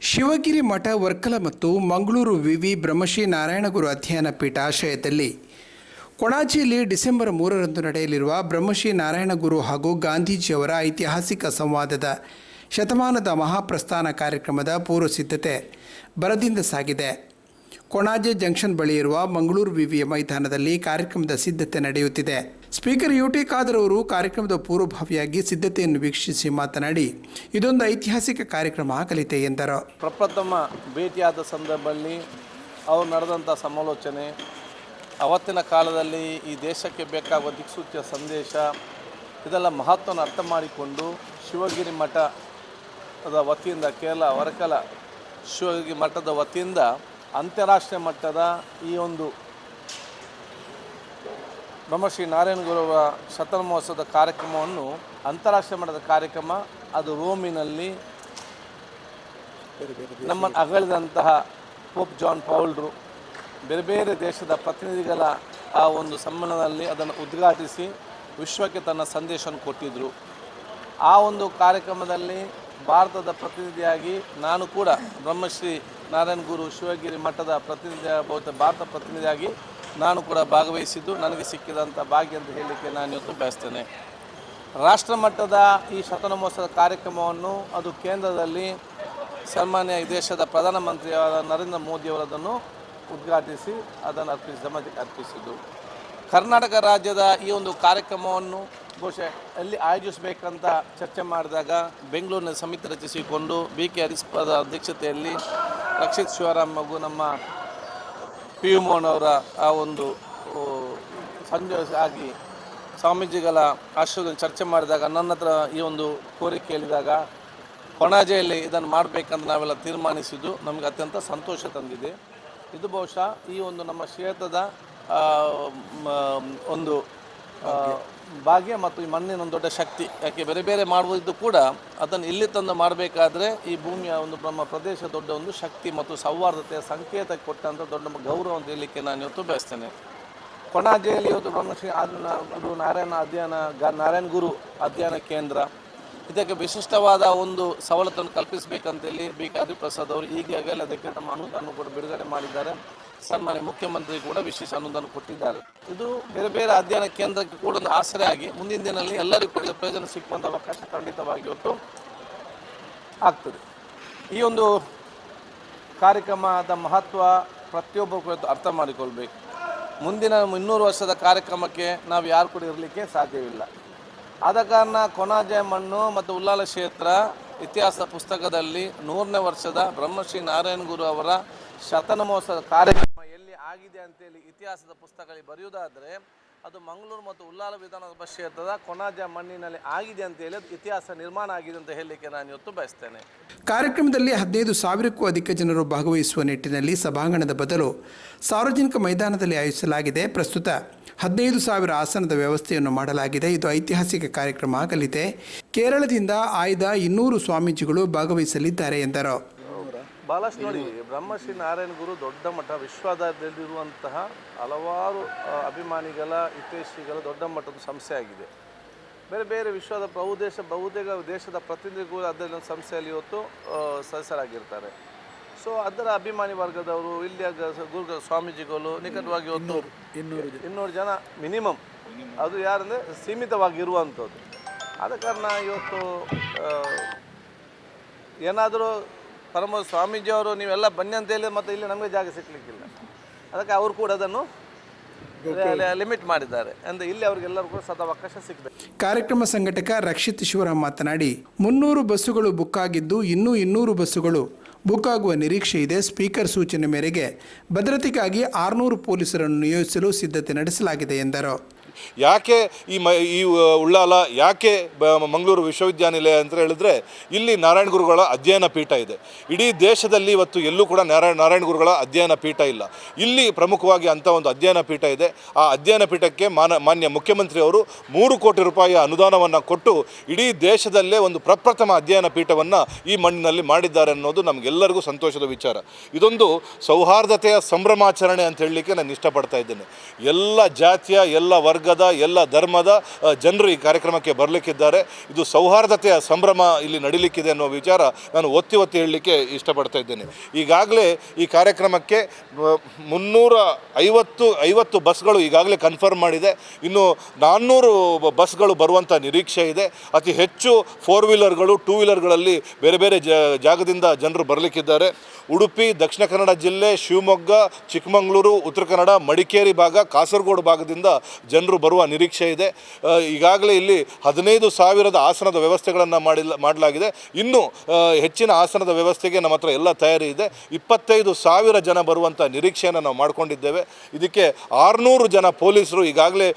ಶಿವಗಿರಿ ಮಠ, ವರ್ಕಲ ಮತ್ತು ಮಂಗಳೂರು ವಿವಿ ಬ್ರಹ್ಮಶ್ರೀ ನಾರಾಯಣಗುರು ಅಧ್ಯಯನ ಪೀಠ ಆಶ್ರಯದಲ್ಲಿ ಕೊಣಾಜಿಯಲ್ಲಿ ಡಿಸೆಂಬರ್ ಮೂರರಂದು ನಡೆಯಲಿರುವ ಬ್ರಹ್ಮಶ್ರೀ ನಾರಾಯಣಗುರು ಹಾಗೂ ಗಾಂಧೀಜಿಯವರ ಐತಿಹಾಸಿಕ ಸಂವಾದದ ಶತಮಾನದ ಮಹಾಪ್ರಸ್ಥಾನ ಕಾರ್ಯಕ್ರಮದ ಪೂರ್ವ ಸಿದ್ಧತೆ ಬರದಿಂದ ಸಾಗಿದೆ. ಕೊಣಾಜೆ ಜಂಕ್ಷನ್ ಬಳಿ ಇರುವ ಮಂಗಳೂರು ವಿವಿಯ ಮೈದಾನದಲ್ಲಿ ಕಾರ್ಯಕ್ರಮದ ಸಿದ್ಧತೆ ನಡೆಯುತ್ತಿದೆ. ಸ್ಪೀಕರ್ ಯು ಟಿ ಖಾದರ್ ಅವರು ಕಾರ್ಯಕ್ರಮದ ಪೂರ್ವಭಾವಿಯಾಗಿ ಸಿದ್ಧತೆಯನ್ನು ವೀಕ್ಷಿಸಿ ಮಾತನಾಡಿ, ಇದೊಂದು ಐತಿಹಾಸಿಕ ಕಾರ್ಯಕ್ರಮ ಆಗಲಿದೆ ಎಂದರು. ಪ್ರಪ್ರಥಮ ಭೇಟಿಯಾದ ಸಂದರ್ಭದಲ್ಲಿ ಅವರು ನಡೆದಂಥ ಸಮಾಲೋಚನೆ, ಅವತ್ತಿನ ಕಾಲದಲ್ಲಿ ಈ ದೇಶಕ್ಕೆ ಬೇಕಾಗುವ ದಿಕ್ಸೂಚಿಯ ಸಂದೇಶ, ಇದೆಲ್ಲ ಮಹತ್ವವನ್ನು ಅರ್ಥ ಮಾಡಿಕೊಂಡು ಶಿವಗಿರಿ ಮಠದ ವತಿಯಿಂದ, ಕೇರಳ ವರಕಲ ಶಿವಗಿರಿ ಮಠದ ವತಿಯಿಂದ ಅಂತಾರಾಷ್ಟ್ರೀಯ ಮಟ್ಟದ ಈ ಒಂದು ಬ್ರಹ್ಮಶ್ರೀ ನಾರಾಯಣ ಗುರುವರ ಶತಮಹೋತ್ಸವದ ಕಾರ್ಯಕ್ರಮವನ್ನು ಅಂತಾರಾಷ್ಟ್ರೀಯ ಮಟ್ಟದ ಕಾರ್ಯಕ್ರಮ, ಅದು ರೋಮಿನಲ್ಲಿ ನಮ್ಮ ಅಗಲಿದಂತಹ ಪೋಪ್ ಜಾನ್ ಪೌಲ್ರು. ಬೇರೆ ಬೇರೆ ದೇಶದ ಪ್ರತಿನಿಧಿಗಳ ಆ ಒಂದು ಸಮ್ಮೇಳನದಲ್ಲಿ ಅದನ್ನು ಉದ್ಘಾಟಿಸಿ ವಿಶ್ವಕ್ಕೆ ತನ್ನ ಸಂದೇಶವನ್ನು ಕೊಟ್ಟಿದ್ದರು ಆ ಒಂದು ಕಾರ್ಯಕ್ರಮದಲ್ಲಿ ಭಾರತದ ಪ್ರತಿನಿಧಿಯಾಗಿ ನಾನು ಕೂಡ ಬ್ರಹ್ಮಶ್ರೀ ನಾರಾಯಣ ಗುರು ಶಿವಗಿರಿ ಮಠದ ಪ್ರತಿನಿಧಿಯ ಭಾರತ ಪ್ರತಿನಿಧಿಯಾಗಿ ನಾನು ಕೂಡ ಭಾಗವಹಿಸಿದ್ದು, ನನಗೆ ಸಿಕ್ಕಿದಂಥ ಭಾಗ್ಯ ಅಂತ ಹೇಳಲಿಕ್ಕೆ ನಾನು ಇವತ್ತು ಬಯಸ್ತೇನೆ. ರಾಷ್ಟ್ರ ಮಟ್ಟದ ಈ ಶತನಮೋತ್ಸವದ ಕಾರ್ಯಕ್ರಮವನ್ನು ಅದು ಕೇಂದ್ರದಲ್ಲಿ ಸನ್ಮಾನ್ಯ ದೇಶದ ಪ್ರಧಾನಮಂತ್ರಿಯಾದ ನರೇಂದ್ರ ಮೋದಿಯವರದನ್ನು ಉದ್ಘಾಟಿಸಿ ಅದನ್ನು ಅರ್ಪಿಸಿ ಸಮಾಜಕ್ಕೆ ಅರ್ಪಿಸಿದ್ದು. ಕರ್ನಾಟಕ ರಾಜ್ಯದ ಈ ಒಂದು ಕಾರ್ಯಕ್ರಮವನ್ನು ಬಹುಶಃ ಅಲ್ಲಿ ಆಯೋಜಿಸಬೇಕಂತ ಚರ್ಚೆ ಮಾಡಿದಾಗ ಬೆಂಗಳೂರಿನ ಸಮಿತಿ ರಚಿಸಿಕೊಂಡು ಬಿ ಕೆ ಹರಿಸ್ಪದ ಅಧ್ಯಕ್ಷತೆಯಲ್ಲಿ ರಕ್ಷಿತ್ ಶಿವರಾಮ್ ಮಗು ನಮ್ಮ ಪಿ ಯು ಮೋಹನ್ ಅವರ ಆ ಒಂದು ಸಂಜೆ ಆಗಿ ಸ್ವಾಮೀಜಿಗಳ ಆಶ್ರಯದಲ್ಲಿ ಚರ್ಚೆ ಮಾಡಿದಾಗ ನನ್ನ ಹತ್ರ ಈ ಒಂದು ಕೋರಿಕೆ ಕೇಳಿದಾಗ ಕೊಣಾಜೆಯಲ್ಲಿ ಇದನ್ನು ಮಾಡಬೇಕಂತ ನಾವೆಲ್ಲ ತೀರ್ಮಾನಿಸಿದ್ದು, ನಮಗೆ ಅತ್ಯಂತ ಸಂತೋಷ ತಂದಿದೆ. ಇದು ಬಹುಶಃ ಈ ಒಂದು ನಮ್ಮ ಕ್ಷೇತ್ರದ ಒಂದು ಭಾಗ್ಯ ಮತ್ತು ಈ ಮಣ್ಣಿನ ಒಂದು ದೊಡ್ಡ ಶಕ್ತಿ. ಯಾಕೆ ಬೇರೆ ಬೇರೆ ಮಾಡುವುದು ಕೂಡ ಅದನ್ನು ಇಲ್ಲಿ ತಂದು ಮಾಡಬೇಕಾದ್ರೆ ಈ ಭೂಮಿಯ ಒಂದು ನಮ್ಮ ಪ್ರದೇಶ ದೊಡ್ಡ ಒಂದು ಶಕ್ತಿ ಮತ್ತು ಸೌಹಾರ್ದತೆಯ ಸಂಕೇತ ಕೊಟ್ಟಂಥ ದೊಡ್ಡ ಗೌರವ ಅಂತ ಹೇಳಲಿಕ್ಕೆ ನಾನು ಇವತ್ತು ಬಯಸ್ತೇನೆ. ಕೊಣಾಜೆಯಲ್ಲಿ ಇವತ್ತು ಬ್ರಹ್ಮಶ್ರೀ ಅದು ನಾರಾಯಣ ಅಧ್ಯಯನ ಗ ನಾರಾಯಣ ಗುರು ಅಧ್ಯಯನ ಕೇಂದ್ರ. ಇದಕ್ಕೆ ವಿಶಿಷ್ಟವಾದ ಒಂದು ಸವಲತ್ತನ್ನು ಕಲ್ಪಿಸಬೇಕಂತೇಳಿ ಬಿ ಕೆ ಪ್ರಸಾದ್ ಅವರು ಈಗಾಗಲೇ ಅದಕ್ಕೆ ತಮ್ಮ ಅನುದಾನ ಕೂಡ ಬಿಡುಗಡೆ ಮಾಡಿದ್ದಾರೆ. ಸನ್ಮಾನ್ಯ ಮುಖ್ಯಮಂತ್ರಿ ಕೂಡ ವಿಶೇಷ ಅನುದಾನ ಕೊಟ್ಟಿದ್ದಾರೆ. ಇದು ಬೇರೆ ಬೇರೆ ಅಧ್ಯಯನ ಕೇಂದ್ರಕ್ಕೆ ಕೂಡ ಒಂದು ಆಸರೆ ಆಗಿ ಮುಂದಿನ ದಿನದಲ್ಲಿ ಎಲ್ಲರಿಗೂ ಕೂಡ ಪ್ರಯೋಜನ ಸಿಕ್ಕುವಂಥ ಅವಕಾಶ ಖಂಡಿತವಾಗಿ ಇವತ್ತು ಆಗ್ತದೆ. ಈ ಒಂದು ಕಾರ್ಯಕ್ರಮದ ಮಹತ್ವ ಪ್ರತಿಯೊಬ್ಬರು ಕೂಡ ಅರ್ಥ ಮಾಡಿಕೊಳ್ಬೇಕು. ಮುಂದಿನ ಇನ್ನೂರು ವರ್ಷದ ಕಾರ್ಯಕ್ರಮಕ್ಕೆ ನಾವು ಯಾರು ಕೂಡ ಇರಲಿಕ್ಕೆ ಸಾಧ್ಯವಿಲ್ಲ. ಆದ ಕಾರಣ ಕೊನಾಜೆ ಮಣ್ಣು ಮತ್ತು ಉಲ್ಲಾಲ ಕ್ಷೇತ್ರ ಇತಿಹಾಸ ಪುಸ್ತಕದಲ್ಲಿ ನೂರನೇ ವರ್ಷದ ಬ್ರಹ್ಮಶ್ರೀ ನಾರಾಯಣ ಗುರು ಅವರ ಶತನಮೋತ್ಸವ ಕಾರ್ಯಕ್ರಮ ಎಲ್ಲಿ ಆಗಿದೆ ಅಂತೇಳಿ ಇತಿಹಾಸದ ಪುಸ್ತಕದಲ್ಲಿ ಬರೆಯುವುದಾದರೆ ಅದು ಮಂಗಳೂರು ಮತ್ತು ಉಲ್ಲಾಲ ವಿಧಾನಸಭಾ ಕ್ಷೇತ್ರದ ಕೊನಾಜ ಮಣ್ಣಿನಲ್ಲಿ ಆಗಿದೆ ಅಂತ ಹೇಳಿ ಇತಿಹಾಸ ನಿರ್ಮಾಣ ಆಗಿದೆ ಅಂತ ಹೇಳಲಿಕ್ಕೆ ನಾನು ಇವತ್ತು ಬಯಸ್ತೇನೆ. ಕಾರ್ಯಕ್ರಮದಲ್ಲಿ ಹದಿನೈದು ಸಾವಿರಕ್ಕೂ ಅಧಿಕ ಜನರು ಭಾಗವಹಿಸುವ ನಿಟ್ಟಿನಲ್ಲಿ ಸಭಾಂಗಣದ ಬದಲು ಸಾರ್ವಜನಿಕ ಮೈದಾನದಲ್ಲಿ ಆಯೋಜಿಸಲಾಗಿದೆ. ಪ್ರಸ್ತುತ ಹದಿನೈದು ಸಾವಿರ ಆಸನದ ವ್ಯವಸ್ಥೆಯನ್ನು ಮಾಡಲಾಗಿದೆ. ಇದು ಐತಿಹಾಸಿಕ ಕಾರ್ಯಕ್ರಮ ಆಗಲಿದೆ. ಕೇರಳದಿಂದ ಆಯ್ದ ಇನ್ನೂರು ಸ್ವಾಮೀಜಿಗಳು ಭಾಗವಹಿಸಲಿದ್ದಾರೆ ಎಂದರು. ಬಹಳಷ್ಟು ನೋಡಿ ಬ್ರಹ್ಮಶ್ರೀ ನಾರಾಯಣ ಗುರು ದೊಡ್ಡ ಮಠ ವಿಶ್ವದಲ್ಲಿರುವಂತಹ ಹಲವಾರು ಅಭಿಮಾನಿಗಳ ಹಿತೈಷಿಗಳ ದೊಡ್ಡ ಮಟ್ಟದ ಸಂಸ್ಥೆ ಆಗಿದೆ. ಬೇರೆ ಬೇರೆ ವಿಶ್ವದ ಬಹುದೇಶ ಬಹುತೇಕ ದೇಶದ ಪ್ರತಿನಿಧಿಗಳು ಅದರ ಸಂಸ್ಥೆಯಲ್ಲಿ ಇವತ್ತು ಸದಸ್ಯರಾಗಿರ್ತಾರೆ. ಸೊ ಅದರ ಅಭಿಮಾನಿ ವರ್ಗದವರು ಇಲ್ಲಿಯ ಗುರು ಸ್ವಾಮೀಜಿಗಳು ನಿಕಟವಾಗಿ ಇವತ್ತು ಇನ್ನೂರು ಇನ್ನೂರು ಜನ ಮಿನಿಮಮ್. ಅದು ಯಾರಂದರೆ ಸೀಮಿತವಾಗಿರುವಂಥದ್ದು. ಆದ ಕಾರಣ ಇವತ್ತು ಏನಾದರೂ ಪರಮ ಸ್ವಾಮೀಜಿಯವರು ನೀವೆಲ್ಲ ಬನ್ನಿ ಅಂತ ಹೇಳಿ ಮತ್ತೆ ಇಲ್ಲಿ ನಮಗೆ ಜಾಗ ಸಿಕ್ಕಲಿಕ್ಕಿಲ್ಲ ಅದಕ್ಕೆ ಅವರು ಕೂಡ ಅದನ್ನು ಲಿಮಿಟ್ ಮಾಡಿದ್ದಾರೆ. ಅಂದರೆ ಇಲ್ಲಿ ಅವರಿಗೆಲ್ಲರೂ ಕೂಡ ಸದಾವಕಾಶ ಸಿಗಬೇಕು. ಕಾರ್ಯಕ್ರಮ ಸಂಘಟಕ ರಕ್ಷಿತ್ ಶಿವರಾಮ್ ಮಾತನಾಡಿ ಮುನ್ನೂರು ಬಸ್ಸುಗಳು ಬುಕ್ ಆಗಿದ್ದು ಇನ್ನೂ ಇನ್ನೂರು ಬಸ್ಸುಗಳು ಬುಕ್ ಆಗುವ ನಿರೀಕ್ಷೆ ಇದೆ. ಸ್ಪೀಕರ್ ಸೂಚನೆ ಮೇರೆಗೆ ಭದ್ರತೆಗಾಗಿ ಆರುನೂರು ಪೊಲೀಸರನ್ನು ನಿಯೋಜಿಸಲು ಸಿದ್ಧತೆ ನಡೆಸಲಾಗಿದೆ ಎಂದರು. ಯಾಕೆ ಈ ಮ, ಈ ಉಳ್ಳಾಲ ಯಾಕೆ ಮಂಗಳೂರು ವಿಶ್ವವಿದ್ಯಾನಿಲಯ ಅಂತ ಹೇಳಿದ್ರೆ ಇಲ್ಲಿ ನಾರಾಯಣ ಗುರುಗಳ ಅಧ್ಯಯನ ಪೀಠ ಇದೆ. ಇಡೀ ದೇಶದಲ್ಲಿ ಇವತ್ತು ಎಲ್ಲೂ ಕೂಡ ನಾರಾಯಣ ನಾರಾಯಣ ಗುರುಗಳ ಅಧ್ಯಯನ ಪೀಠ ಇಲ್ಲ. ಇಲ್ಲಿ ಪ್ರಮುಖವಾಗಿ ಅಂಥ ಒಂದು ಅಧ್ಯಯನ ಪೀಠ ಇದೆ. ಆ ಅಧ್ಯಯನ ಪೀಠಕ್ಕೆ ಮಾನ, ಮಾನ್ಯ ಮುಖ್ಯಮಂತ್ರಿ ಅವರು ಮೂರು ಕೋಟಿ ರೂಪಾಯಿಯ ಅನುದಾನವನ್ನು ಕೊಟ್ಟು ಇಡೀ ದೇಶದಲ್ಲೇ ಒಂದು ಪ್ರಪ್ರಥಮ ಅಧ್ಯಯನ ಪೀಠವನ್ನು ಈ ಮಣ್ಣಿನಲ್ಲಿ ಮಾಡಿದ್ದಾರೆ ಅನ್ನೋದು ನಮಗೆಲ್ಲರಿಗೂ ಸಂತೋಷದ ವಿಚಾರ. ಇದೊಂದು ಸೌಹಾರ್ದತೆಯ ಸಂಭ್ರಮಾಚರಣೆ ಅಂತ ಹೇಳಲಿಕ್ಕೆ ನಾನು ಇಷ್ಟಪಡ್ತಾ ಇದ್ದೇನೆ. ಎಲ್ಲ ಜಾತಿಯ, ಎಲ್ಲ ವರ್ಗದ ಎಲ್ಲ ಧರ್ಮದ ಜನರು ಈ ಕಾರ್ಯಕ್ರಮಕ್ಕೆ ಬರಲಿಕ್ಕಿದ್ದಾರೆ. ಇದು ಸೌಹಾರ್ದತೆಯ ಸಂಭ್ರಮ ಇಲ್ಲಿ ನಡೀಲಿಕ್ಕಿದೆ ಅನ್ನೋ ವಿಚಾರ ನಾನು ಒತ್ತಿ ಒತ್ತಿ ಹೇಳಲಿಕ್ಕೆ ಇಷ್ಟಪಡ್ತಾ ಇದ್ದೇನೆ. ಈಗಾಗಲೇ ಈ ಕಾರ್ಯಕ್ರಮಕ್ಕೆ ಮುನ್ನೂರ ಐವತ್ತು ಐವತ್ತು ಬಸ್ಗಳು ಈಗಾಗಲೇ ಕನ್ಫರ್ಮ್ ಮಾಡಿದೆ. ಇನ್ನು ನಾನ್ನೂರು ಬಸ್ಗಳು ಬರುವಂಥ ನಿರೀಕ್ಷೆ ಇದೆ. ಅತಿ ಹೆಚ್ಚು ಫೋರ್ ವೀಲರ್ಗಳು ಟೂ ವೀಲರ್ಗಳಲ್ಲಿ ಬೇರೆ ಬೇರೆ ಜಾಗದಿಂದ ಜನರು ಬರಲಿಕ್ಕಿದ್ದಾರೆ. ಉಡುಪಿ, ದಕ್ಷಿಣ ಕನ್ನಡ ಜಿಲ್ಲೆ, ಶಿವಮೊಗ್ಗ, ಚಿಕ್ಕಮಗಳೂರು, ಉತ್ತರ ಕನ್ನಡ, ಮಡಿಕೇರಿ ಭಾಗ, ಕಾಸರಗೋಡು ಭಾಗದಿಂದ ಜನರು ಬರುವ ನಿರೀಕ್ಷೆ ಇದೆ. ಈಗಾಗಲೇ ಇಲ್ಲಿ ಹದಿನೈದು ಸಾವಿರದ ಆಸನದ ವ್ಯವಸ್ಥೆಗಳನ್ನು ಮಾಡಿಲ್ಲ ಮಾಡಲಾಗಿದೆ. ಇನ್ನೂ ಹೆಚ್ಚಿನ ಆಸನದ ವ್ಯವಸ್ಥೆಗೆ ನಮ್ಮ ಹತ್ರ ಎಲ್ಲ ತಯಾರಿ ಇದೆ. ಇಪ್ಪತ್ತೈದು ಸಾವಿರ ಜನ ಬರುವಂಥ ನಿರೀಕ್ಷೆಯನ್ನು ನಾವು ಮಾಡಿಕೊಂಡಿದ್ದೇವೆ. ಇದಕ್ಕೆ ಆರುನೂರು ಜನ ಪೊಲೀಸರು ಈಗಾಗಲೇ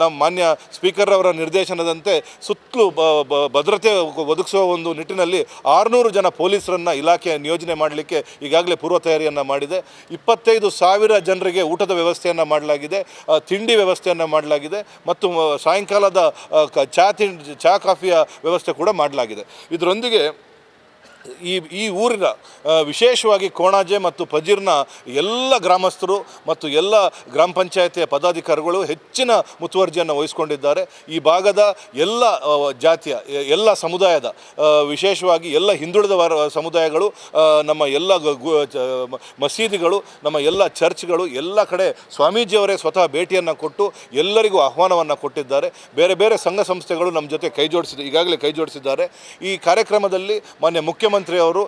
ನಮ್ಮ ಮಾನ್ಯ ಸ್ಪೀಕರ್ ಅವರ ನಿರ್ದೇಶನದಂತೆ ಸುತ್ತಲೂ ಭದ್ರತೆ ಒದಗಿಸುವ ಒಂದು ನಿಟ್ಟಿನಲ್ಲಿ ಆರುನೂರು ಜನ ಪೊಲೀಸರನ್ನು ಇಲಾಖೆ ನಿಯೋಜನೆ ಮಾಡಲಿಕ್ಕೆ ಈಗಾಗಲೇ ಪೂರ್ವ ತಯಾರಿಯನ್ನು ಮಾಡಿದೆ. ಇಪ್ಪತ್ತೈದು ಸಾವಿರ ಜನರಿಗೆ ಊಟದ ವ್ಯವಸ್ಥೆಯನ್ನು ಮಾಡಲಾಗಿದೆ. ತಿಂಡಿ ವ್ಯವಸ್ಥೆಯನ್ನು ಮಾಡಲಾಗಿದೆ ಮತ್ತು ಸಾಯಂಕಾಲದ ಚಾ ತಿಂಡಿ ಚಹಾ ಕಾಫಿಯ ವ್ಯವಸ್ಥೆ ಕೂಡ ಮಾಡಲಾಗಿದೆ. ಇದರೊಂದಿಗೆ ಈ ಈ ಊರಿನ ವಿಶೇಷವಾಗಿ ಕೋಣಾಜೆ ಮತ್ತು ಪಜೀರ್ನ ಎಲ್ಲ ಗ್ರಾಮಸ್ಥರು ಮತ್ತು ಎಲ್ಲ ಗ್ರಾಮ ಪಂಚಾಯತಿಯ ಪದಾಧಿಕಾರಿಗಳು ಹೆಚ್ಚಿನ ಮುತುವರ್ಜಿಯನ್ನು ವಹಿಸಿಕೊಂಡಿದ್ದಾರೆ. ಈ ಭಾಗದ ಎಲ್ಲ ಜಾತಿಯ ಎಲ್ಲ ಸಮುದಾಯದ ವಿಶೇಷವಾಗಿ ಎಲ್ಲ ಹಿಂದುಳಿದ ಸಮುದಾಯಗಳು ನಮ್ಮ ಎಲ್ಲ ಮಸೀದಿಗಳು, ನಮ್ಮ ಎಲ್ಲ ಚರ್ಚ್ಗಳು, ಎಲ್ಲ ಕಡೆ ಸ್ವಾಮೀಜಿಯವರೇ ಸ್ವತಃ ಭೇಟಿಯನ್ನು ಕೊಟ್ಟು ಎಲ್ಲರಿಗೂ ಆಹ್ವಾನವನ್ನು ಕೊಟ್ಟಿದ್ದಾರೆ. ಬೇರೆ ಬೇರೆ ಸಂಘ ಸಂಸ್ಥೆಗಳು ನಮ್ಮ ಜೊತೆ ಕೈ ಜೋಡಿಸಿದ ಈಗಾಗಲೇ ಕೈ ಜೋಡಿಸಿದ್ದಾರೆ ಈ ಕಾರ್ಯಕ್ರಮದಲ್ಲಿ ಮಾನ್ಯ ಮುಖ್ಯಮಂತ್ರಿಯವರು ಅವರು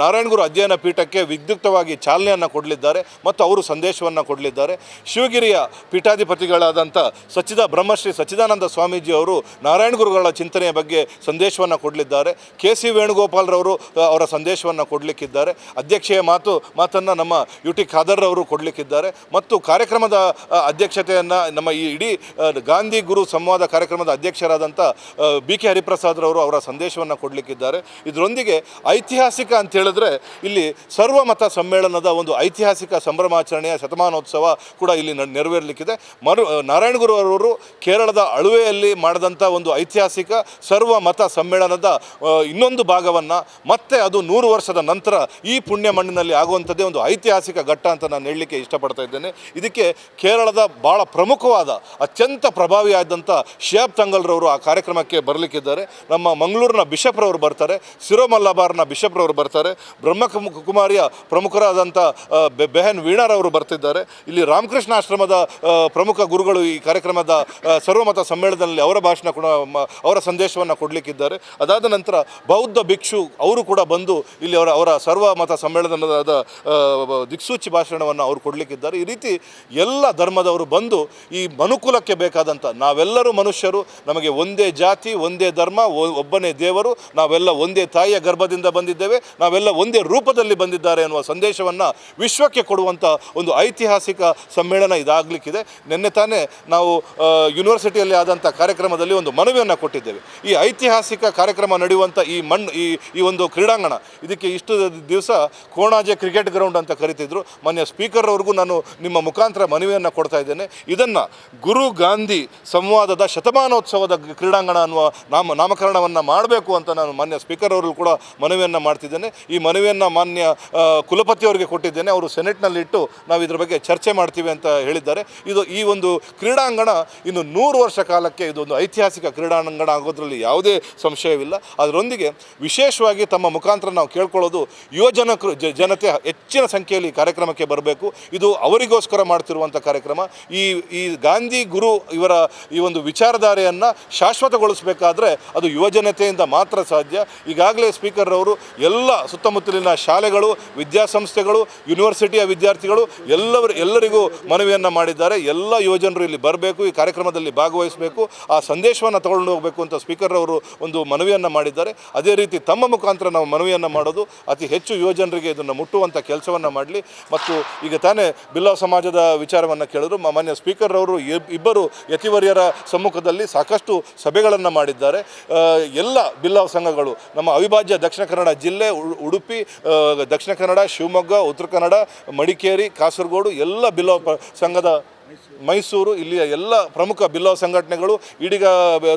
ನಾರಾಯಣಗುರು ಅಧ್ಯಯನ ಪೀಠಕ್ಕೆ ವಿದ್ಯುಕ್ತವಾಗಿ ಚಾಲನೆಯನ್ನು ಕೊಡಲಿದ್ದಾರೆ ಮತ್ತು ಅವರು ಸಂದೇಶವನ್ನು ಕೊಡಲಿದ್ದಾರೆ. ಶಿವಗಿರಿಯ ಪೀಠಾಧಿಪತಿಗಳಾದಂಥ ಸಚ್ಚಿದ ಬ್ರಹ್ಮಶ್ರೀ ಸಚ್ಚಿದಾನಂದ ಸ್ವಾಮೀಜಿ ಅವರು ನಾರಾಯಣಗುರುಗಳ ಚಿಂತನೆಯ ಬಗ್ಗೆ ಸಂದೇಶವನ್ನು ಕೊಡಲಿದ್ದಾರೆ. ಕೆ ಸಿ ವೇಣುಗೋಪಾಲ್ರವರು ಅವರ ಸಂದೇಶವನ್ನು ಕೊಡಲಿಕ್ಕಿದ್ದಾರೆ. ಅಧ್ಯಕ್ಷೆಯ ಮಾತು, ಮಾತನ್ನು ನಮ್ಮ ಯು ಟಿ ಖಾದರ್ರವರು ಕೊಡಲಿಕ್ಕಿದ್ದಾರೆ. ಮತ್ತು ಕಾರ್ಯಕ್ರಮದ ಅಧ್ಯಕ್ಷತೆಯನ್ನು ನಮ್ಮ ಈ ಇಡೀ ಗಾಂಧಿ ಗುರು ಸಂವಾದ ಕಾರ್ಯಕ್ರಮದ ಅಧ್ಯಕ್ಷರಾದಂಥ ಬಿ ಕೆ ಹರಿಪ್ರಸಾದ್ರವರು ಅವರ ಸಂದೇಶವನ್ನು ಕೊಡಲಿಕ್ಕಿದ್ದಾರೆ. ಇದರೊಂದಿಗೆ ಐತಿಹಾಸಿಕ ಅಂತ ಹೇಳಿದ್ರೆ ಇಲ್ಲಿ ಸರ್ವಮತ ಸಮ್ಮೇಳನದ ಒಂದು ಐತಿಹಾಸಿಕ ಸಂಭ್ರಮಾಚರಣೆಯ ಶತಮಾನೋತ್ಸವ ಕೂಡ ಇಲ್ಲಿ ನೆರವೇರಲಿಕ್ಕಿದೆ. ಮರು ನಾರಾಯಣಗುರು ಅವರು ಕೇರಳದ ಅಳುವೆಯಲ್ಲಿ ಮಾಡಿದಂಥ ಒಂದು ಐತಿಹಾಸಿಕ ಸರ್ವಮತ ಸಮ್ಮೇಳನದ ಇನ್ನೊಂದು ಭಾಗವನ್ನು ಮತ್ತೆ ಅದು ನೂರು ವರ್ಷದ ನಂತರ ಈ ಪುಣ್ಯ ಮಣ್ಣಿನಲ್ಲಿ ಆಗುವಂಥದ್ದೇ ಒಂದು ಐತಿಹಾಸಿಕ ಘಟ್ಟ ಅಂತ ನಾನು ಹೇಳಲಿಕ್ಕೆ ಇಷ್ಟಪಡ್ತಾ ಇದ್ದೇನೆ. ಇದಕ್ಕೆ ಕೇರಳದ ಭಾಳ ಪ್ರಮುಖವಾದ, ಅತ್ಯಂತ ಪ್ರಭಾವಿಯಾದಂಥ ಶಿಯಾಬ್ ತಂಗಲ್ರವರು ಆ ಕಾರ್ಯಕ್ರಮಕ್ಕೆ ಬರಲಿಕ್ಕಿದ್ದಾರೆ. ನಮ್ಮ ಮಂಗಳೂರಿನ ಬಿಷಪ್ರವರು ಬರ್ತಾರೆ. ಸಿರೋಮಲ್ಲಬಾರ್ನ ಬಿಷಪ್ರವರು ಬರ್ತಾರೆ. ಬ್ರಹ್ಮ ಕುಮ್- ಕುಮಾರಿಯ ಪ್ರಮುಖರಾದಂಥ ಬೆಹನ್ ವೀಣಾರವರು ಬರ್ತಿದ್ದಾರೆ. ಇಲ್ಲಿ ರಾಮಕೃಷ್ಣ ಆಶ್ರಮದ ಪ್ರಮುಖ ಗುರುಗಳು ಈ ಕಾರ್ಯಕ್ರಮದ ಸರ್ವಮತ ಸಮ್ಮೇಳನದಲ್ಲಿ ಅವರ ಭಾಷಣ ಕೂಡ ಅವರ ಸಂದೇಶವನ್ನು ಕೊಡಲಿಕ್ಕಿದ್ದಾರೆ. ಅದಾದ ನಂತರ ಬೌದ್ಧ ಭಿಕ್ಷು ಅವರು ಕೂಡ ಬಂದು ಇಲ್ಲಿ ಅವರ ಅವರ ಸರ್ವಮತ ಸಮ್ಮೇಳನದ ದಿಕ್ಸೂಚಿ ಭಾಷಣವನ್ನು ಅವರು ಕೊಡಲಿಕ್ಕಿದ್ದಾರೆ. ಈ ರೀತಿ ಎಲ್ಲ ಧರ್ಮದವರು ಬಂದು ಈ ಮನುಕುಲಕ್ಕೆ ಬೇಕಾದಂಥ ನಾವೆಲ್ಲರೂ ಮನುಷ್ಯರು, ನಮಗೆ ಒಂದೇ ಜಾತಿ, ಒಂದೇ ಧರ್ಮ ಒಬ್ಬನೇ ದೇವರು, ನಾವೆಲ್ಲ ಒಂದೇ ತಾಯಿಯ ಗರ್ಭದಿಂದ ಬಂದಿದ್ದೇವೆ. ನಾವೆಲ್ಲ ಒಂದೇ ರೂಪದಲ್ಲಿ ಬಂದಿದ್ದಾರೆ ಅನ್ನುವ ಸಂದೇಶವನ್ನು ವಿಶ್ವಕ್ಕೆ ಕೊಡುವಂಥ ಒಂದು ಐತಿಹಾಸಿಕ ಸಮ್ಮೇಳನ ಇದಾಗಲಿಕ್ಕಿದೆ. ನಿನ್ನೆ ತಾನೇ ನಾವು ಯೂನಿವರ್ಸಿಟಿಯಲ್ಲಿ ಆದಂಥ ಕಾರ್ಯಕ್ರಮದಲ್ಲಿ ಒಂದು ಮನವಿಯನ್ನು ಕೊಟ್ಟಿದ್ದೇವೆ. ಈ ಐತಿಹಾಸಿಕ ಕಾರ್ಯಕ್ರಮ ನಡೆಯುವಂಥ ಈ ಮಣ್ಣು ಈ ಈ ಒಂದು ಕ್ರೀಡಾಂಗಣ, ಇದಕ್ಕೆ ಇಷ್ಟು ದಿವಸ ಕೋಣಾಜೆ ಕ್ರಿಕೆಟ್ ಗ್ರೌಂಡ್ ಅಂತ ಕರಿತಿದ್ರು. ಮಾನ್ಯ ಸ್ಪೀಕರ್ ಅವ್ರಿಗೂ ನಾನು ನಿಮ್ಮ ಮುಖಾಂತರ ಮನವಿಯನ್ನು ಕೊಡ್ತಾ ಇದ್ದೇನೆ. ಇದನ್ನು ಗುರು ಗಾಂಧಿ ಸಂವಾದದ ಶತಮಾನೋತ್ಸವದ ಕ್ರೀಡಾಂಗಣ ಅನ್ನುವ ನಾಮ, ನಾಮಕರಣವನ್ನು ಮಾಡಬೇಕು ಅಂತ ನಾನು ಮಾನ್ಯ ಸ್ಪೀಕರ್ ಅವರು ಕೂಡ ಮನವಿಯನ್ನು ಮಾಡ್ತಿದ್ದೇನೆ. ಈ ಮನವಿಯನ್ನು ಮಾನ್ಯ ಕುಲಪತಿಯವರಿಗೆ ಕೊಟ್ಟಿದ್ದೇನೆ. ಅವರು ಸೆನೆಟ್ನಲ್ಲಿ ಇಟ್ಟು ನಾವು ಇದ್ರ ಬಗ್ಗೆ ಚರ್ಚೆ ಮಾಡ್ತೀವಿ ಅಂತ ಹೇಳಿದ್ದಾರೆ. ಇದು ಈ ಒಂದು ಕ್ರೀಡಾಂಗಣ ಇನ್ನು ನೂರು ವರ್ಷ ಕಾಲಕ್ಕೆ ಇದೊಂದು ಐತಿಹಾಸಿಕ ಕ್ರೀಡಾಂಗಣ ಆಗೋದ್ರಲ್ಲಿ ಯಾವುದೇ ಸಂಶಯವಿಲ್ಲ. ಅದರೊಂದಿಗೆ ವಿಶೇಷವಾಗಿ ತಮ್ಮ ಮುಖಾಂತರ ನಾವು ಕೇಳ್ಕೊಳ್ಳೋದು ಯುವಜನ ಜನತೆ ಹೆಚ್ಚಿನ ಸಂಖ್ಯೆಯಲ್ಲಿ ಕಾರ್ಯಕ್ರಮಕ್ಕೆ ಬರಬೇಕು. ಇದು ಅವರಿಗೋಸ್ಕರ ಮಾಡ್ತಿರುವಂಥ ಕಾರ್ಯಕ್ರಮ. ಈ ಈ ಗಾಂಧಿ ಗುರು ಇವರ ಈ ಒಂದು ವಿಚಾರಧಾರೆಯನ್ನು ಶಾಶ್ವತಗೊಳಿಸಬೇಕಾದ್ರೆ ಅದು ಯುವಜನತೆಯಿಂದ ಮಾತ್ರ ಸಾಧ್ಯ. ಈಗಾಗಲೇ ಸ್ಪೀಕರ್ ಅವರು ಎಲ್ಲ ಸುತ್ತಮುತ್ತಲಿನ ಶಾಲೆಗಳು, ವಿದ್ಯಾಸಂಸ್ಥೆಗಳು ಯೂನಿವರ್ಸಿಟಿಯ ವಿದ್ಯಾರ್ಥಿಗಳು ಎಲ್ಲವರು, ಎಲ್ಲರಿಗೂ ಮನವಿಯನ್ನು ಮಾಡಿದ್ದಾರೆ. ಎಲ್ಲ ಯುವಜನರು ಇಲ್ಲಿ ಬರಬೇಕು, ಈ ಕಾರ್ಯಕ್ರಮದಲ್ಲಿ ಭಾಗವಹಿಸಬೇಕು, ಆ ಸಂದೇಶವನ್ನು ತಗೊಂಡು ಹೋಗಬೇಕು ಅಂತ ಸ್ಪೀಕರ್ ಅವರು ಒಂದು ಮನವಿಯನ್ನು ಮಾಡಿದ್ದಾರೆ. ಅದೇ ರೀತಿ ತಮ್ಮ ಮುಖಾಂತರ ನಾವು ಮನವಿಯನ್ನು ಮಾಡೋದು, ಅತಿ ಹೆಚ್ಚು ಯುವಜನರಿಗೆ ಇದನ್ನು ಮುಟ್ಟುವಂಥ ಕೆಲಸವನ್ನು ಮಾಡಲಿ. ಮತ್ತು ಈಗ ತಾನೇ ಬಿಲ್ಲವ ಸಮಾಜದ ವಿಚಾರವನ್ನು ಕೇಳಿದ್ರು ಮಾನ್ಯ ಸ್ಪೀಕರ್ ಅವರು ಇಬ್ಬರು ಯತಿವರ್ಯರ ಸಮ್ಮುಖದಲ್ಲಿ ಸಾಕಷ್ಟು ಸಭೆಗಳನ್ನು ಮಾಡಿದ್ದಾರೆ. ಎಲ್ಲ ಬಿಲ್ಲವ ಸಂಘಗಳು, ನಮ್ಮ ಅವಿಭಾಜ್ಯ ದಕ್ಷಿಣ ಕನ್ನಡ ಜಿಲ್ಲೆ ಉಡುಪಿ ದಕ್ಷಿಣ ಕನ್ನಡ ಶಿವಮೊಗ್ಗ ಉತ್ತರ ಕನ್ನಡ ಮಡಿಕೇರಿ ಕಾಸರಗೋಡು ಎಲ್ಲ ಬಿಲ್ಲವ ಸಂಘದ ಮೈಸೂರು, ಇಲ್ಲಿಯ ಎಲ್ಲ ಪ್ರಮುಖ ಬಿಲ್ಲವ ಸಂಘಟನೆಗಳು, ಈಡಿಗ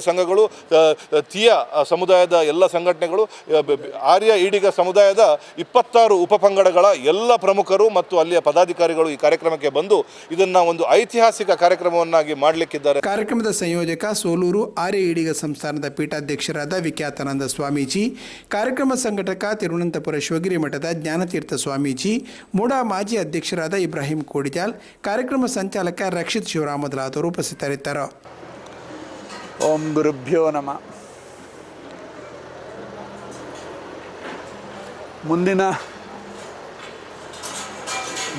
ಸಂಘಗಳು ತೀಯ ಸಮುದಾಯದ ಎಲ್ಲ ಸಂಘಟನೆಗಳು ಆರ್ಯ ಈಡಿಗ ಸಮುದಾಯದ ಇಪ್ಪತ್ತಾರು ಉಪಪಂಗಡಗಳ ಎಲ್ಲ ಪ್ರಮುಖರು ಮತ್ತು ಅಲ್ಲಿಯ ಪದಾಧಿಕಾರಿಗಳು ಈ ಕಾರ್ಯಕ್ರಮಕ್ಕೆ ಬಂದು ಇದನ್ನು ಒಂದು ಐತಿಹಾಸಿಕ ಕಾರ್ಯಕ್ರಮವನ್ನಾಗಿ ಮಾಡಲಿಕ್ಕಿದ್ದಾರೆ. ಕಾರ್ಯಕ್ರಮದ ಸಂಯೋಜಕ ಸೋಲೂರು ಆರ್ಯ ಈಡಿಗ ಸಂಸ್ಥಾನದ ಪೀಠಾಧ್ಯಕ್ಷರಾದ ವಿಖ್ಯಾತಾನಂದ ಸ್ವಾಮೀಜಿ, ಕಾರ್ಯಕ್ರಮ ಸಂಘಟಕ ತಿರುವನಂತಪುರ ಶಿವಗಿರಿ ಮಠದ ಜ್ಞಾನತೀರ್ಥ ಸ್ವಾಮೀಜಿ, ಮೂಡಾ ಮಾಜಿ ಅಧ್ಯಕ್ಷರಾದ ಇಬ್ರಾಹಿಂ ಕೋಡಿಜಾಲ್, ಕಾರ್ಯಕ್ರಮ ಸಂಚಾಲಕ ರಕ್ಷಿತ್ ಶಿವರಾಮ್ ಮೊದಲಾದವರು ಉಪಸ್ಥಿತರಿದ್ದರು. ಓಂ ಗುರುಭ್ಯೋ ನಮ. ಮುಂದಿನ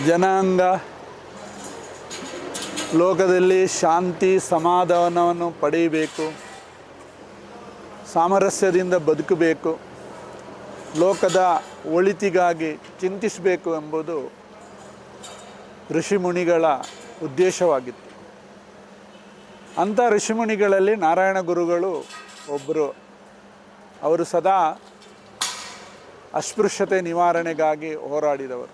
ಜನಾಂಗ ಲೋಕದಲ್ಲಿ ಶಾಂತಿ ಸಮಾಧಾನವನ್ನು ಪಡೆಯಬೇಕು. ಸಾಮರಸ್ಯದಿಂದ ಬದುಕಬೇಕು. ಲೋಕದ ಒಳಿತಿಗಾಗಿ ಚಿಂತಿಸಬೇಕು ಎಂಬುದು ಋಷಿಮುನಿಗಳ ಉದ್ದೇಶವಾಗಿತ್ತು. ಅಂಥ ಋಷಿಮುನಿಗಳಲ್ಲಿ ನಾರಾಯಣ ಗುರುಗಳು ಒಬ್ಬರು ಅವರು ಸದಾ ಅಸ್ಪೃಶ್ಯತೆ ನಿವಾರಣೆಗಾಗಿ ಹೋರಾಡಿದವರು.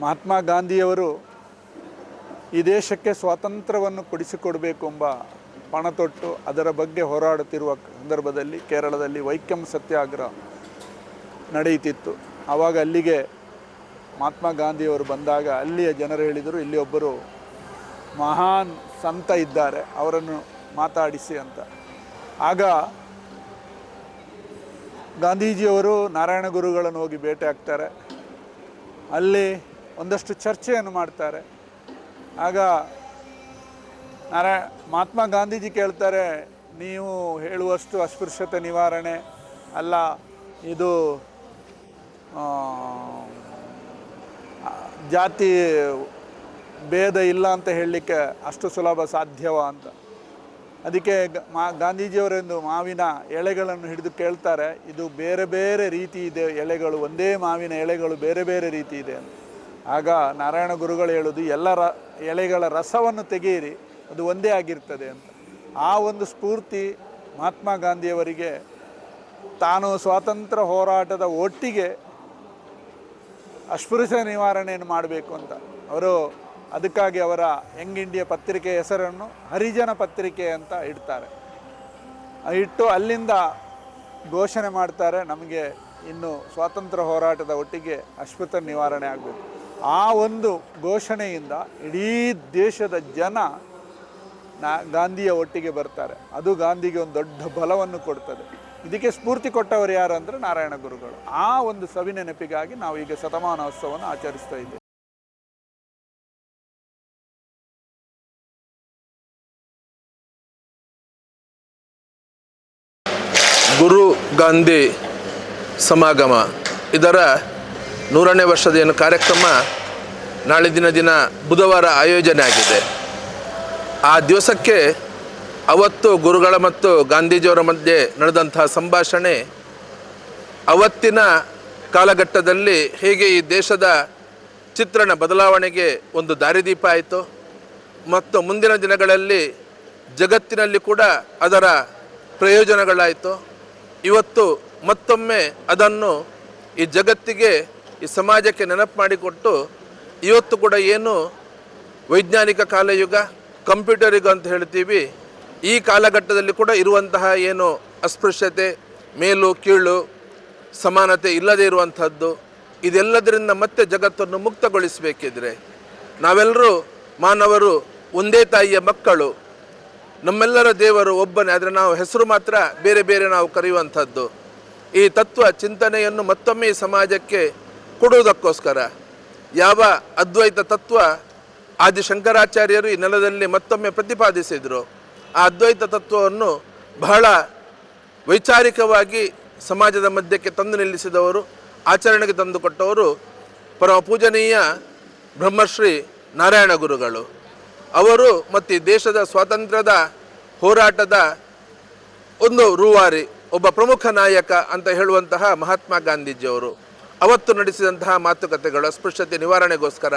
ಮಹಾತ್ಮ ಗಾಂಧಿಯವರು ಈ ದೇಶಕ್ಕೆ ಸ್ವಾತಂತ್ರ್ಯವನ್ನು ಕೊಡಿಸಿಕೊಡಬೇಕೆಂಬ ಪಣತೊಟ್ಟು ಅದರ ಬಗ್ಗೆ ಹೋರಾಡುತ್ತಿರುವ ಸಂದರ್ಭದಲ್ಲಿ ಕೇರಳದಲ್ಲಿ ವೈಕ್ಯಂ ಸತ್ಯಾಗ್ರಹ ನಡೆಯುತ್ತಿತ್ತು. ಆವಾಗ ಅಲ್ಲಿಗೆ ಮಹಾತ್ಮ ಗಾಂಧಿಯವರು ಬಂದಾಗ ಅಲ್ಲಿಯ ಜನರು ಹೇಳಿದರು, ಇಲ್ಲಿ ಒಬ್ಬರು ಮಹಾನ್ ಸಂತ ಇದ್ದಾರೆ, ಅವರನ್ನು ಮಾತಾಡಿಸಿ ಅಂತ. ಆಗ ಗಾಂಧೀಜಿಯವರು ನಾರಾಯಣ ಗುರುಗಳನ್ನು ಹೋಗಿ ಭೇಟಿ ಆಗ್ತಾರೆ. ಅಲ್ಲಿ ಒಂದಷ್ಟು ಚರ್ಚೆಯನ್ನು ಮಾಡ್ತಾರೆ. ಆಗ ನಾರಾಯ ಮಹಾತ್ಮ ಗಾಂಧೀಜಿ ಕೇಳ್ತಾರೆ, ನೀವು ಹೇಳುವಷ್ಟು ಅಸ್ಪೃಶ್ಯತೆ ನಿವಾರಣೆ ಅಲ್ಲ, ಇದು ಜಾತಿ ಭೇದ ಇಲ್ಲ ಅಂತ ಹೇಳಲಿಕ್ಕೆ ಅಷ್ಟು ಸುಲಭ ಸಾಧ್ಯವ ಅಂತ. ಅದಕ್ಕೆ ಮಾ, ಗಾಂಧೀಜಿಯವರೊಂದು ಮಾವಿನ ಎಳೆಗಳನ್ನು ಹಿಡಿದು ಕೇಳ್ತಾರೆ, ಇದು ಬೇರೆ ಬೇರೆ ರೀತಿ ಇದೆ, ಎಳೆಗಳು ಒಂದೇ ಮಾವಿನ ಎಳೆಗಳು ಬೇರೆ ಬೇರೆ ರೀತಿ ಇದೆ ಅಂತ. ಆಗ ನಾರಾಯಣ ಗುರುಗಳು ಹೇಳೋದು, ಎಲ್ಲ ರ, ಎಳೆಗಳ ರಸವನ್ನು ತೆಗೆಯಿರಿ, ಅದು ಒಂದೇ ಆಗಿರ್ತದೆ ಅಂತ. ಆ ಒಂದು ಸ್ಫೂರ್ತಿ ಮಹಾತ್ಮ ಗಾಂಧಿಯವರಿಗೆ ತಾನು ಸ್ವಾತಂತ್ರ್ಯ ಹೋರಾಟದ ಒಟ್ಟಿಗೆ ಅಸ್ಪೃಶ್ಯ ನಿವಾರಣೆಯನ್ನು ಮಾಡಬೇಕು ಅಂತ. ಅವರು ಅದಕ್ಕಾಗಿ ಅವರ ಯಂಗ್ ಇಂಡಿಯಾ ಪತ್ರಿಕೆ ಹೆಸರನ್ನು ಹರಿಜನ ಪತ್ರಿಕೆ ಅಂತ ಇಡ್ತಾರೆ. ಇಟ್ಟು ಅಲ್ಲಿಂದ ಘೋಷಣೆ ಮಾಡ್ತಾರೆ, ನಮಗೆ ಇನ್ನು ಸ್ವಾತಂತ್ರ್ಯ ಹೋರಾಟದ ಒಟ್ಟಿಗೆ ಅಸ್ಪೃಶ್ಯ ನಿವಾರಣೆ ಆಗಬೇಕು. ಆ ಒಂದು ಘೋಷಣೆಯಿಂದ ಇಡೀ ದೇಶದ ಜನ ನಾ, ಗಾಂಧಿಯ ಒಟ್ಟಿಗೆ ಬರ್ತಾರೆ. ಅದು ಗಾಂಧಿಗೆ ಒಂದು ದೊಡ್ಡ ಬಲವನ್ನು ಕೊಡ್ತದೆ. ಇದಕ್ಕೆ ಸ್ಫೂರ್ತಿ ಕೊಟ್ಟವರು ಯಾರು ಅಂದರೆ ನಾರಾಯಣ ಗುರುಗಳು. ಆ ಒಂದು ಸವಿ ನೆನಪಿಗಾಗಿ ನಾವು ಈಗ ಶತಮಾನೋತ್ಸವವನ್ನು ಆಚರಿಸ್ತಾ ಇದ್ದೇವೆ. ಗುರು ಗಾಂಧಿ ಸಮಾಗಮ. ಇದರ ನೂರನೇ ವರ್ಷದ ಏನು ಕಾರ್ಯಕ್ರಮ ನಾಳೆ ದಿನ ದಿನ ಬುಧವಾರ ಆಯೋಜನೆ ಆಗಿದೆ ಆ ದಿವಸಕ್ಕೆ ಅವತ್ತು ಗುರುಗಳ ಮತ್ತು ಗಾಂಧೀಜಿಯವರ ಮಧ್ಯೆ ನಡೆದಂತಹ ಸಂಭಾಷಣೆ ಅವತ್ತಿನ ಕಾಲಘಟ್ಟದಲ್ಲಿ ಹೇಗೆ ಈ ದೇಶದ ಚಿತ್ರಣ ಬದಲಾವಣೆಗೆ ಒಂದು ದಾರಿದೀಪ ಆಯಿತು. ಮತ್ತು ಮುಂದಿನ ದಿನಗಳಲ್ಲಿ ಜಗತ್ತಿನಲ್ಲಿ ಕೂಡ ಅದರ ಪ್ರಯೋಜನಗಳಾಯಿತು. ಇವತ್ತು ಮತ್ತೊಮ್ಮೆ ಅದನ್ನು ಈ ಜಗತ್ತಿಗೆ, ಈ ಸಮಾಜಕ್ಕೆ ನೆನಪು ಮಾಡಿಕೊಟ್ಟು ಇವತ್ತು ಕೂಡ ಏನು ವೈಜ್ಞಾನಿಕ ಕಾಲಯುಗ ಕಂಪ್ಯೂಟರ್ ಯುಗ ಅಂತ ಹೇಳ್ತೀವಿ ಈ ಕಾಲಘಟ್ಟದಲ್ಲಿ ಕೂಡ ಇರುವಂತಹ ಏನು ಅಸ್ಪೃಶ್ಯತೆ, ಮೇಲು, ಕೀಳು, ಸಮಾನತೆ ಇಲ್ಲದೇ ಇರುವಂಥದ್ದು, ಇದೆಲ್ಲದರಿಂದ ಮತ್ತೆ ಜಗತ್ತನ್ನು ಮುಕ್ತಗೊಳಿಸಬೇಕಿದ್ರೆ ನಾವೆಲ್ಲರೂ ಮಾನವರು, ಒಂದೇ ತಾಯಿಯ ಮಕ್ಕಳು, ನಮ್ಮೆಲ್ಲರ ದೇವರು ಒಬ್ಬನೇ, ಆದರೆ ನಾವು ಹೆಸರು ಮಾತ್ರ ಬೇರೆ ಬೇರೆ ನಾವು ಕರೆಯುವಂಥದ್ದು. ಈ ತತ್ವ ಚಿಂತನೆಯನ್ನು ಮತ್ತೊಮ್ಮೆ ಈ ಸಮಾಜಕ್ಕೆ ಕೊಡುವುದಕ್ಕೋಸ್ಕರ ಯಾವ ಅದ್ವೈತ ತತ್ವ ಆದಿಶಂಕರಾಚಾರ್ಯರು ಈ ನೆಲದಲ್ಲಿ ಮತ್ತೊಮ್ಮೆ ಪ್ರತಿಪಾದಿಸಿದರು. ಆ ಅದ್ವೈತ ತತ್ವವನ್ನು ಬಹಳ ವೈಚಾರಿಕವಾಗಿ ಸಮಾಜದ ಮಧ್ಯಕ್ಕೆ ತಂದು ನಿಲ್ಲಿಸಿದವರು, ಆಚರಣೆಗೆ ತಂದುಕೊಟ್ಟವರು ಪರಮ ಪೂಜನೀಯ ಬ್ರಹ್ಮಶ್ರೀ ನಾರಾಯಣ ಗುರುಗಳು. ಅವರು ಮತ್ತು ದೇಶದ ಸ್ವಾತಂತ್ರ್ಯದ ಹೋರಾಟದ ಒಂದು ರೂವಾರಿ, ಒಬ್ಬ ಪ್ರಮುಖ ನಾಯಕ ಅಂತ ಹೇಳುವಂತಹ ಮಹಾತ್ಮ ಗಾಂಧೀಜಿಯವರು. ಅವತ್ತು ನಡೆಸಿದಂತಹ ಮಾತುಕತೆಗಳು ಅಸ್ಪೃಶ್ಯತೆ ನಿವಾರಣೆಗೋಸ್ಕರ,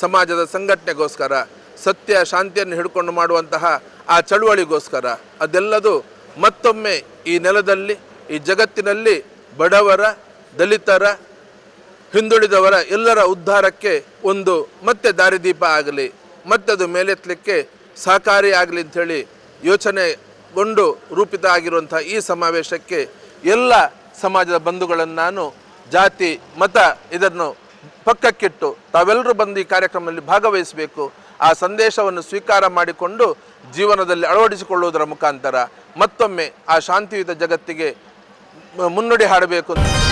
ಸಮಾಜದ ಸಂಘಟನೆಗೋಸ್ಕರ ಸತ್ಯ ಶಾಂತಿಯನ್ನು ಹಿಡ್ಕೊಂಡು ಮಾಡುವಂತಹ ಆ ಚಳುವಳಿಗೋಸ್ಕರ ಅದೆಲ್ಲದು ಮತ್ತೊಮ್ಮೆ ಈ ನೆಲದಲ್ಲಿ, ಈ ಜಗತ್ತಿನಲ್ಲಿ ಬಡವರ, ದಲಿತರ, ಹಿಂದುಳಿದವರ ಎಲ್ಲರ ಉದ್ಧಾರಕ್ಕೆ ಒಂದು ಮತ್ತೆ ದಾರಿದೀಪ ಆಗಲಿ, ಮತ್ತೆ ಅದು ಮೇಲೆತ್ತಲಿಕ್ಕೆ ಸಹಕಾರಿಯಾಗಲಿ ಅಂಥೇಳಿ ಯೋಚನೆಗೊಂಡು ರೂಪಿತ ಆಗಿರುವಂಥ ಈ ಸಮಾವೇಶಕ್ಕೆ ಎಲ್ಲ ಸಮಾಜದ ಬಂಧುಗಳನ್ನು ನಾನು ಜಾತಿ, ಮತ ಇದನ್ನು ಪಕ್ಕಕ್ಕಿಟ್ಟು ತಾವೆಲ್ಲರೂ ಬಂದು ಈ ಕಾರ್ಯಕ್ರಮದಲ್ಲಿ ಭಾಗವಹಿಸಬೇಕು. ಆ ಸಂದೇಶವನ್ನು ಸ್ವೀಕಾರ ಮಾಡಿಕೊಂಡು ಜೀವನದಲ್ಲಿ ಅಳವಡಿಸಿಕೊಳ್ಳುವುದರ ಮುಖಾಂತರ ಮತ್ತೊಮ್ಮೆ ಆ ಶಾಂತಿಯುತ ಜಗತ್ತಿಗೆ ಮುನ್ನುಡಿ ಹಾಡಬೇಕು ಅಂತ.